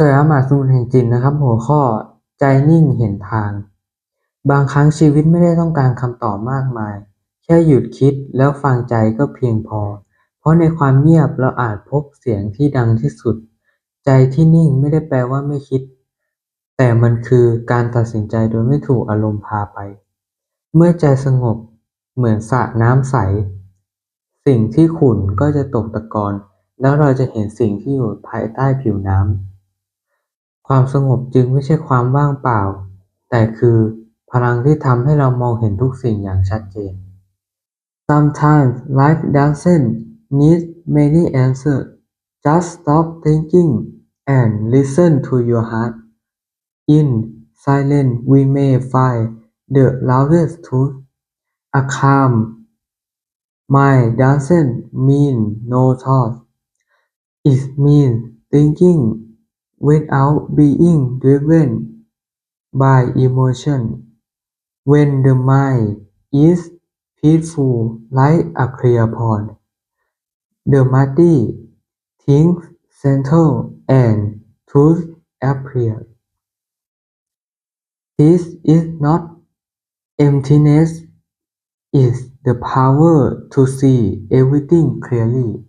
สยามหาสมุทรแห่งจิตนะครับ หัวข้อใจนิ่งเห็นทาง บางครั้งชีวิตไม่ได้ต้องการคำตอบมากมาย แค่หยุดคิดแล้วฟังใจก็เพียงพอ เพราะในความเงียบเราอาจพบเสียงที่ดังที่สุด ใจที่นิ่งไม่ได้แปลว่าไม่คิด แต่มันคือการตัดสินใจโดยไม่ถูกอารมณ์พาไป เมื่อใจสงบเหมือนสระน้ำใส สิ่งที่ขุ่นก็จะตกตะกอนแล้วเราจะเห็นสิ่งที่อยู่ภายใต้ผิวน้ำ ความสงบจึงไม่ใช่ความว่างเปล่า แต่คือพลังที่ทำให้เรามองเห็นทุกสิ่งอย่างชัดเจน Sometimes life doesn't need many answers. Just stop thinking and listen to your heart. In silence we may find the loudest truth. A calm mind doesn't mean no thought. It means thinking without being driven by emotion. When the mind is peaceful like a clear pond, the mighty things settle and truth appears. This is not emptiness, it's the power to see everything clearly.